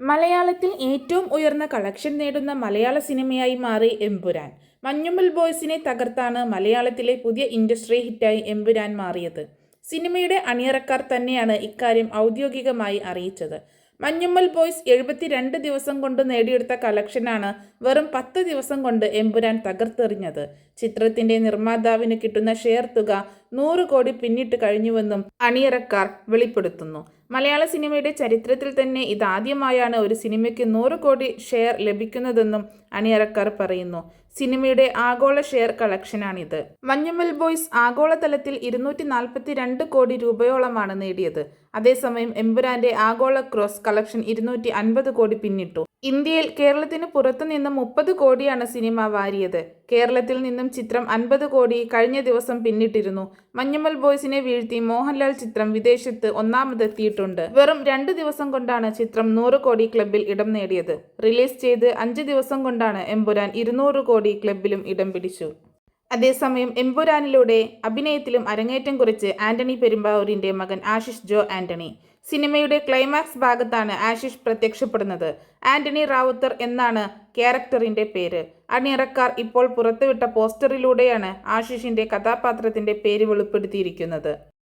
മലയാളത്തിൽ ഏറ്റവും ഉയർന്ന കളക്ഷൻ നേടുന്ന മലയാള സിനിമയായി മാറി എമ്പുരാൻ. മഞ്ഞുമ്മൽ ബോയ്സിനെ തകർത്താണ് മലയാളത്തിലെ പുതിയ ഇൻഡസ്ട്രി ഹിറ്റായി എമ്പുരാൻ മാറിയത്. സിനിമയുടെ അണിയറക്കാർ തന്നെയാണ് ഇക്കാര്യം ഔദ്യോഗികമായി അറിയിച്ചത്. മഞ്ഞുമ്മൽ ബോയ്സ് എഴുപത്തിരണ്ട് ദിവസം കൊണ്ട് നേടിയെടുത്ത കളക്ഷനാണ് വെറും പത്ത് ദിവസം കൊണ്ട് എമ്പുരാൻ തകർത്തെറിഞ്ഞത്. ചിത്രത്തിന്റെ നിർമ്മാതാവിന് കിട്ടുന്ന ഷെയർ തുക നൂറ് കോടി പിന്നിട്ട് കഴിഞ്ഞുവെന്നും അണിയറക്കാർ വെളിപ്പെടുത്തുന്നു. മലയാള സിനിമയുടെ ചരിത്രത്തിൽ തന്നെ ഇതാദ്യമായാണ് ഒരു സിനിമയ്ക്ക് നൂറ് കോടി ഷെയർ ലഭിക്കുന്നതെന്നും അണിയറക്കാർ പറയുന്നു. സിനിമയുടെ ആഗോള ഷെയർ കളക്ഷനാണിത്. മഞ്ഞുമൽ ബോയ്സ് ആഗോളതലത്തിൽ ഇരുന്നൂറ്റി നാൽപ്പത്തി രണ്ട് കോടി രൂപയോളമാണ് നേടിയത്. അതേസമയം എമ്പുരാന്റെ ആഗോള ക്രോസ് കളക്ഷൻ ഇരുന്നൂറ്റി അൻപത് കോടി പിന്നിട്ടു. ഇന്ത്യയിൽ കേരളത്തിന് പുറത്തു നിന്നും മുപ്പത് കോടിയാണ് സിനിമ വാരിയത്. കേരളത്തിൽ നിന്നും ചിത്രം അൻപത് കോടി കഴിഞ്ഞ ദിവസം പിന്നിട്ടിരുന്നു. മഞ്ഞുമൽ ബോയ്സിനെ വീഴ്ത്തി മോഹൻലാൽ ചിത്രം വിദേശത്ത് ഒന്നാമതെത്തിയിട്ടുണ്ട്. വെറും രണ്ട് ദിവസം കൊണ്ടാണ് ചിത്രം നൂറ് കോടി ക്ലബിൽ ഇടം നേടിയത്. റിലീസ് ചെയ്ത് അഞ്ച് ദിവസം കൊണ്ടാണ് എമ്പുരാൻ ഇരുന്നൂറ് കോടി ക്ലബിലും ഇടം പിടിച്ചു. അതേസമയം എംപുരാനിലൂടെ അഭിനയത്തിലും അരങ്ങേറ്റം കുറിച്ച് ആന്റണി പെരുമ്പാവൂരിന്റെ മകൻ ആശിഷ് ജോ ആന്റണി. സിനിമയുടെ ക്ലൈമാക്സ് ഭാഗത്താണ് ആശിഷ് പ്രത്യക്ഷപ്പെടുന്നത്. ആന്റണി റാവുത്തർ എന്നാണ് ക്യാരക്ടറിന്റെ പേര്. അണിയറക്കാർ ഇപ്പോൾ പുറത്തുവിട്ട പോസ്റ്ററിലൂടെയാണ് ആശിഷിന്റെ കഥാപാത്രത്തിന്റെ പേര് വെളിപ്പെടുത്തിയിരിക്കുന്നത്.